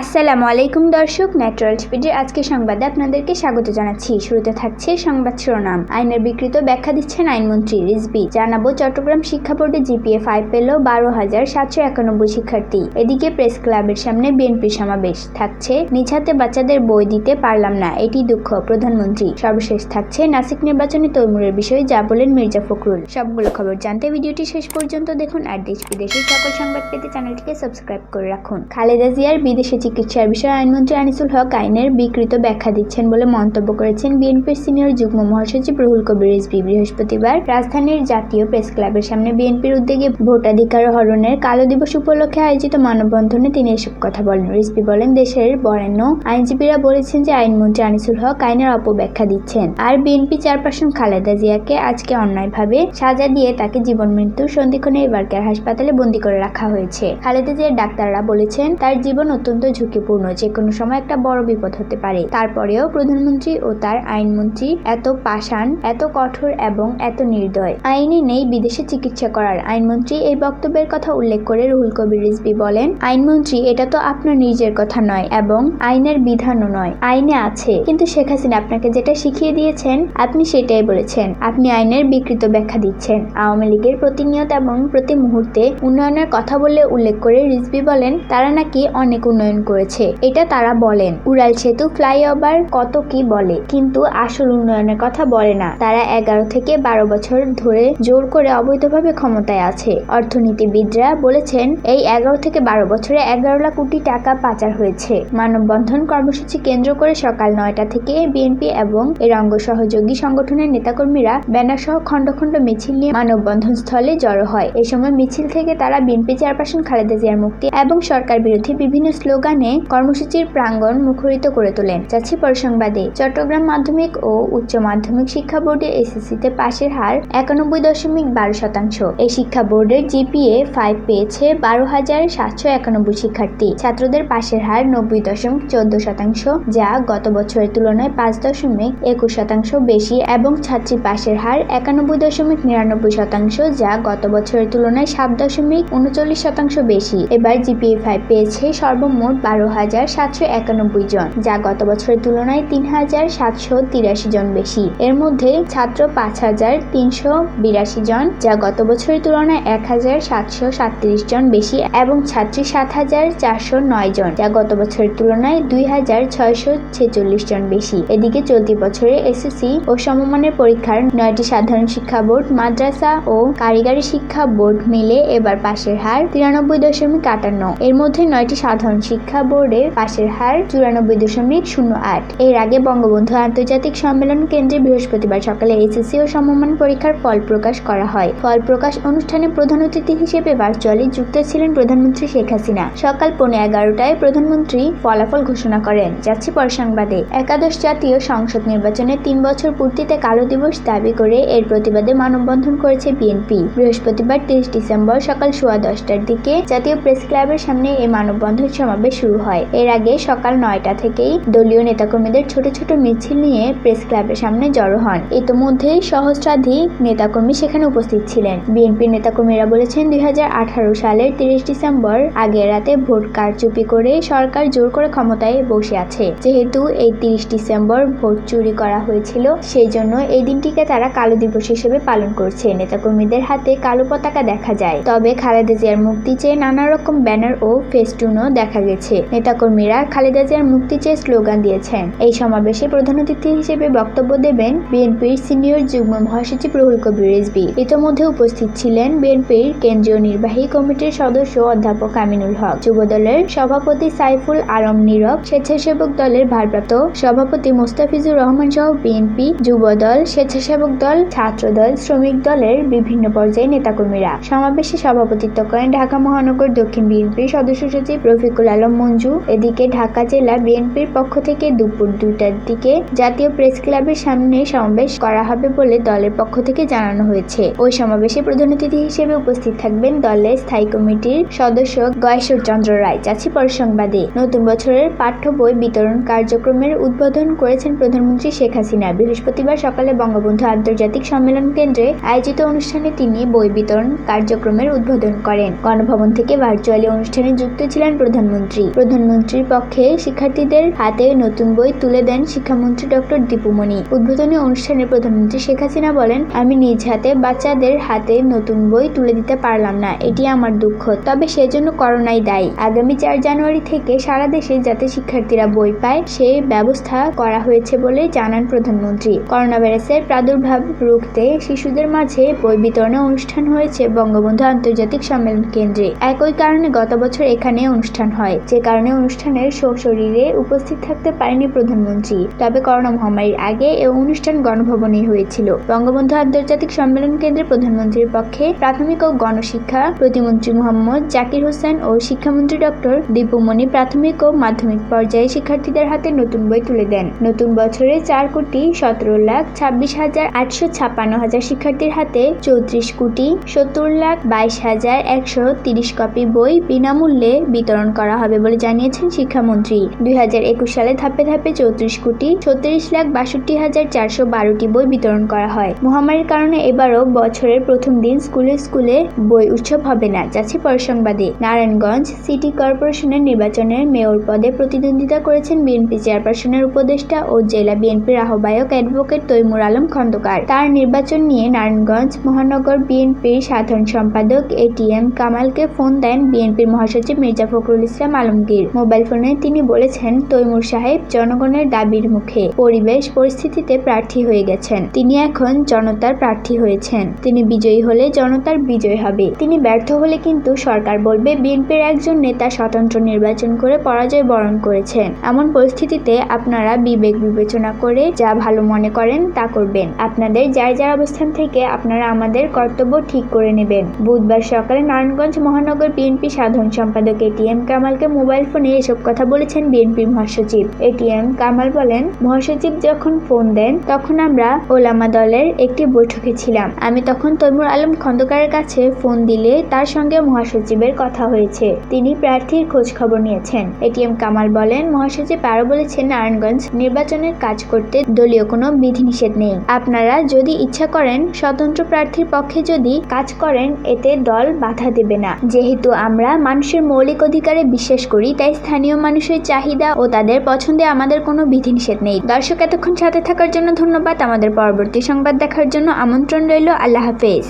আসসালামু আলাইকুম দর্শক ন্যাচারাল স্পিডের আজকে সংবাদে আপনাদেরকে স্বাগত জানাচ্ছি। শুরুতে থাকছে সংবাদ শিরোনাম। আইনের বিকৃত ব্যাখ্যা দিচ্ছেন আইনমন্ত্রী রিজবি জানাব চট্টগ্রাম শিক্ষা বোর্ডে জিপিএ ফাইভ পেল বারো হাজার সাতশো একানব্বই শিক্ষার্থী। এদিকে প্রেস ক্লাবের সামনে বিএনপি সমাবেশ। থাকছে নিছাতে বাচ্চাদের বই দিতে পারলাম না, এটি দুঃখ, প্রধানমন্ত্রী। সর্বশেষ থাকছে, নাসিক নির্বাচনে তৈমুরের বিষয়ে যা বলেন মির্জা ফখরুল। সবগুলো খবর জানতে ভিডিওটি শেষ পর্যন্ত দেখুন। আর দেশ বিদেশের সকল সংবাদ পেতে চ্যানেলটিকে সাবস্ক্রাইব করে রাখুন। খালেদা জিয়ার বিদেশে চিকিৎসার বিষয়ে আইনমন্ত্রী আনিসুল হক আইনের বিকৃত ব্যাখ্যা দিচ্ছেন বলে মন্তব্য করেছেন বিএনপির সিনিয়র যুগ্ম মহাসচিব রুহুল কবির রিজভি। বৃহস্পতিবার রাজধানীর জাতীয় প্রেস ক্লাবের সামনে বিএনপির উদ্যোগে ভোটাধিকার হরণের কালো দিবস উপলক্ষে আয়োজিত মানববন্ধনে তিনি এসব কথা বলেন। রিজভি বলেন, দেশের বরেণ্য আইনজীবীরা বলেছেন যে আইনমন্ত্রী আনিসুল হক আইনের অপব্যাখ্যা দিচ্ছেন। আর বিএনপি চেয়ারপারসন খালেদা জিয়াকে আজকে অন্যায়ভাবে সাজা দিয়ে তাকে জীবন মৃত্যুর সন্ধিক্ষণে এবারকার হাসপাতালে বন্দী করে রাখা হয়েছে। খালেদা জিয়ার ডাক্তাররা বলেছেন, তার জীবন অত্যন্ত ঝুঁকিপূর্ণ যে কোনো সময় একটা বড় বিপদ হতে পারে। তারপরেও প্রধানমন্ত্রী ও তার আইনমন্ত্রী এত পাষাণ, এত কঠোর এবং এত নির্দয়। আইনে নেই বিদেশে চিকিৎসা করার। আইনমন্ত্রী এই বক্তব্যের কথা উল্লেখ করে রুহুল কবির রিজভি বলেন, আইনমন্ত্রী, এটা তো আপনার নিজের কথা নয় এবং আইনের বিধানও নয়। আইনে আছে। কিন্তু শেখ হাসিনা আপনাকে যেটা শিখিয়ে দিয়েছেন, আপনি সেটাই বলেছেন। আপনি আইনের বিকৃত ব্যাখ্যা দিচ্ছেন। আওয়ামী লীগের প্রতিনিয়ত এবং প্রতি মুহূর্তে উন্নয়নের কথা বলে উল্লেখ করে রিজভি বলেন, তারা নাকি অনেক উন্নয়ন করেছে। এটা তারা বলেন। উড়াল সেতু ফ্লাইওভার কত কি বলে, কিন্তু আসল উন্নয়নের কথা বলে না। তারা এগারো থেকে বারো বছর ধরে জোর করে অবৈধভাবে ক্ষমতায় আছে। অর্থনীতিবিদরা বলেছেন, এই এগারো থেকে বারো বছরে এগারো লাখ কোটি টাকা পাচার হয়েছে। মানববন্ধন কর্মসূচি কেন্দ্র করে সকাল নয়টা থেকে বিএনপি এবং এর অঙ্গ সহযোগী সংগঠনের নেতাকর্মীরা ব্যানার সহ খণ্ড খণ্ড মিছিল নিয়ে মানববন্ধন স্থলে জড়ো হয়। এ সময় মিছিল থেকে তারা বিএনপি চেয়ারপারসন খালেদা জিয়ার মুক্তি এবং সরকার বিরোধী বিভিন্ন স্লোগানে কর্মসূচির প্রাঙ্গণ মুখরিত করে তোলেন। যাচ্ছি পরসংবাদে। চট্টগ্রাম মাধ্যমিক ও উচ্চ মাধ্যমিক শিক্ষা বোর্ডে এসএসসিতে পাশের হার একানব্বই দশমিক বারো শতাংশ। এই শিক্ষা বোর্ডের জিপিএ ফাইভ পেয়েছে বারো হাজার সাতশো একানব্বই শিক্ষার্থী। ছাত্রদের পাশের হার নব্বই দশমিক চোদ্দ শতাংশ, যা গত বছরের তুলনায় পাঁচ দশমিক একুশ শতাংশ বেশি এবং ছাত্রী পাশের হার একানব্বই দশমিক নিরানব্বই শতাংশ, যা গত বছরের তুলনায় সাত দশমিক উনচল্লিশ শতাংশ বেশি। এবার জিপিএ ফাইভ পেয়েছে সর্বমোট বারো হাজার সাতশো একানব্বই জন, যা গত বছরের তুলনায় তিন হাজার সাতশো তিরাশি জন বেশি। এর মধ্যে ছাত্র পাঁচ হাজার তিনশো বিরাশি জন, যা গত বছরের তুলনায় এক হাজার সাতশো সাতত্রিশ জন বেশি, এবং ছাত্রী সাত হাজার চারশো নয় জন, যা গত বছরের তুলনায় দুই হাজার ছয়শো ছেচল্লিশ জন বেশি। এদিকে চলতি বছরে এসএসসি ও সমমানের পরীক্ষার নয়টি সাধারণ শিক্ষা বোর্ড, মাদ্রাসা ও কারিগরি শিক্ষা বোর্ড মিলে এবার পাশের হার তিরানব্বই দশমিক আটান্ন। এর মধ্যে নয়টি সাধারণ শিক্ষা বোর্ডে পাশের হার চুরানব্বই দশমিক শূন্য আট। এর আগে বঙ্গবন্ধু আন্তর্জাতিক সম্মেলন কেন্দ্রে বৃহস্পতিবার সকালে এইচএসসি ও সমমান পরীক্ষার ফল প্রকাশ করা হয়। ফল প্রকাশ অনুষ্ঠানে প্রধান অতিথি হিসেবে ভার্চুয়ালি যুক্ত ছিলেন প্রধানমন্ত্রী শেখ হাসিনা। সকাল পৌনে এগারোটায় প্রধানমন্ত্রী ফলাফল ঘোষণা করেন। যাচ্ছি পর সংবাদে একাদশ জাতীয় সংসদ নির্বাচনে তিন বছর পূর্তিতে কালো দিবস দাবি করে এর প্রতিবাদে মানববন্ধন করেছে বিএনপি। বৃহস্পতিবার তিরিশ ডিসেম্বর সকাল সোয়া দশটার দিকে জাতীয় প্রেস ক্লাবের সামনে এই মানববন্ধন সমাবেশ শুরু হয়। এর আগে সকাল নয়টা থেকেই দলীয় নেতাকর্মীদের ছোট ছোট মিছিল নিয়ে প্রেস ক্লাবের সামনে জড়ো হন। ইতোমধ্যেই সহস্রাধিক নেতাকর্মী সেখানে উপস্থিত ছিলেন। বিএনপির নেতাকর্মীরা বলেছেন দু হাজার আঠারো সালের তিরিশ ডিসেম্বর আগের রাতে ভোট কারচুপি করে সরকার জোর করে ক্ষমতায় বসে আছে। যেহেতু এই তিরিশ ডিসেম্বর ভোট চুরি করা হয়েছিল সেই জন্য এই দিনটিকে তারা কালো দিবস হিসেবে পালন করছে। নেতাকর্মীদের হাতে কালো পতাকা দেখা যায়। তবে খালেদা জিয়ার মুক্তি চেয়ে নানা রকম ব্যানার ও ফেস্টুনও দেখা গেছে। নেতাকর্মীরা খালেদা জিয়ার মুক্তি চেয়ে স্লোগান দিয়েছেন। এই সমাবেশে প্রধান অতিথি হিসেবে বক্তব্য দেবেন বিএনপির সিনিয়র যুগ্ম মহাসচিব রুহুল কবির রিজভি। ইতোমধ্যে উপস্থিত ছিলেন বিএনপির কেন্দ্রীয় নির্বাহী কমিটির সদস্য অধ্যাপক আমিনুল হক, যুবদলের সভাপতি সাইফুল আলম নীরব, স্বেচ্ছাসেবক দলের ভারপ্রাপ্ত সভাপতি মোস্তাফিজুর রহমান সহ বিএনপি যুবদল, স্বেচ্ছাসেবক দল, ছাত্রদল, শ্রমিক দলের বিভিন্ন পর্যায়ে নেতাকর্মীরা। সমাবেশে সভাপতিত্ব করেন ঢাকা মহানগর দক্ষিণ বিএনপির সদস্য সচিব রফিকুল আলম মঞ্জু, এদিকে ঢাকা জেলা বিএনপির পক্ষ থেকে দুপুর দুইটার দিকে জাতীয় প্রেস ক্লাবের সামনে সমাবেশ করা হবে বলে দলের পক্ষ থেকে জানানো হয়েছে। ওই সমাবেশে প্রধান অতিথি হিসেবে উপস্থিত থাকবেন দলের স্থায়ী কমিটির সদস্য গয়েশ্বর চন্দ্র রায় পর সংবাদে। নতুন বছরের পাঠ্য বই বিতরণ কার্যক্রমের উদ্বোধন করেছেন প্রধানমন্ত্রী শেখ হাসিনা। বৃহস্পতিবার সকালে বঙ্গবন্ধু আন্তর্জাতিক সম্মেলন কেন্দ্রে আয়োজিত অনুষ্ঠানে তিনি বই বিতরণ কার্যক্রমের উদ্বোধন করেন। গণভবন থেকে ভার্চুয়ালি অনুষ্ঠানে যুক্ত ছিলেন প্রধানমন্ত্রী। প্রধানমন্ত্রীর পক্ষে শিক্ষার্থীদের হাতে নতুন বই তুলে দেন শিক্ষামন্ত্রী ডক্টর দীপুমণি। উদ্বোধনী অনুষ্ঠানে প্রধানমন্ত্রী শেখ হাসিনা বলেন, আমি নিজ হাতে বাচ্চাদের হাতে নতুন বই তুলে দিতে পারলাম না। এটি আমার দুঃখ। তবে সেজন্য করোনাই দায়ী। আগামী চার জানুয়ারি থেকে সারা দেশে যাতে শিক্ষার্থীরা বই পায় সেই ব্যবস্থা করা হয়েছে বলে জানান প্রধানমন্ত্রী। করোনা ভাইরাসের প্রাদুর্ভাব রুখতে শিশুদের মাঝে বই বিতরণে অনুষ্ঠান হয়েছে বঙ্গবন্ধু আন্তর্জাতিক সম্মেলন কেন্দ্রে। একই কারণে গত বছর এখানে অনুষ্ঠান হয়। যে কারণে অনুষ্ঠানের সশরীরে উপস্থিত থাকতে পারেনি প্রধানমন্ত্রী। তবে করোনা মহামারীর আগে এ অনুষ্ঠান গণভবনেই হয়েছিল। বঙ্গবন্ধু আন্তর্জাতিক সম্মেলন কেন্দ্রে প্রধানমন্ত্রীর পক্ষে প্রাথমিক ও গণশিক্ষা প্রতিমন্ত্রী মোহাম্মদ জাকির হোসেন ও শিক্ষামন্ত্রী ডক্টর দীপুমণি প্রাথমিক ও মাধ্যমিক পর্যায়ে শিক্ষার্থীদের হাতে নতুন বই তুলে দেন। নতুন বছরে চার কোটি সতেরো লাখ ছাব্বিশ হাজার আটশো ছাপ্পান্ন হাজার শিক্ষার্থীর হাতে চৌত্রিশ কোটি সত্তর লাখ বাইশ হাজার একশো তিরিশ কপি বই বিনামূল্যে বিতরণ করা হবে বলে জানিয়েছেন শিক্ষামন্ত্রী। দুই হাজার একুশ সালে ধাপে ধাপে চৌত্রিশ কোটি, ছত্রিশ লাখ বাষট্টি হাজার চারশো বারোটি বই বিতরণ করা হয়। মহামারীর কারণে এবারও বছরের প্রথম দিন স্কুলে স্কুলে বই উৎসব হবে না, যাচ্ছে পরসংবাদে। নারায়ণগঞ্জ সিটি কর্পোরেশনের নির্বাচনের মেয়র পদে প্রতিদ্বন্দ্বিতা করেছেন বিএনপি চেয়ারপারসনের উপদেষ্টা ও জেলা বিএনপির আহ্বায়ক অ্যাডভোকেট তৈমুর আলম খন্দকার। তার নির্বাচন নিয়ে নারায়ণগঞ্জ মহানগর বিএনপির সাধারণ সম্পাদক এটিএম কামালকে ফোন দেন বিএনপির মহাসচিব মির্জা ফখরুল ইসলাম আলমগীর মোবাইল ফোনে তিনি বলেছেন, তৈমুর সাহেব জনগণের দাবির মুখে পরিবেশ পরিস্থিতিতে প্রার্থী হয়ে গেছেন। তিনি এখন জনতার প্রার্থী হয়েছেন। তিনি বিজয়ী হলে জনতার বিজয় হবে। তিনি ব্যর্থ হলে কিন্তু সরকার বলবে, বিএনপির একজন নেতা স্বতন্ত্র নির্বাচন করে পরাজয় বরণ করেছেন। এমন পরিস্থিতিতে আপনারা বিবেক বিবেচনা করে যা ভালো মনে করেন তা করবেন। আপনাদের যার যার অবস্থান থেকে আপনারা আমাদের কর্তব্য ঠিক করে নেবেন। বুধবার সকালে নারায়ণগঞ্জ মহানগর বিএনপি সাধারণ সম্পাদক এটিএম কামালকে মোবাইল ফোনে এসব কথা বলেছেন বিএনপির মহাসচিব। এটিএম কামাল বলেন, মহাসচিব যখন ফোন দেন, তখন আমরা ওলামা দলের একটি বৈঠকে ছিলাম। আমি তখন তৈমুর আলম খন্দকারের কাছে ফোন দিলে তার সঙ্গে মহাসচিবের কথা হয়েছে। তিনি প্রার্থীর খোঁজ খবর নিয়েছেন। এটিএম কামাল বলেন, মহাসচিব আরও বলেছেন, নারায়ণগঞ্জ নির্বাচনের কাজ করতে দলীয় কোনো বিধিনিষেধ নেই। আপনারা যদি ইচ্ছা করেন, স্বতন্ত্র প্রার্থীর পক্ষে যদি কাজ করেন, এতে দল বাধা দেবে না। যেহেতু আমরা মানুষের মৌলিক অধিকারে বিশ্বাস করি, তাই স্থানীয় মানুষের চাহিদা ও তাদের পছন্দে আমাদের কোনো বিধিনিষেধ নেই। দর্শক, এতক্ষণ সাথে থাকার জন্য ধন্যবাদ। আমাদের পরবর্তী সংবাদ দেখার জন্য আমন্ত্রণ রইল। আল্লাহ হাফেজ।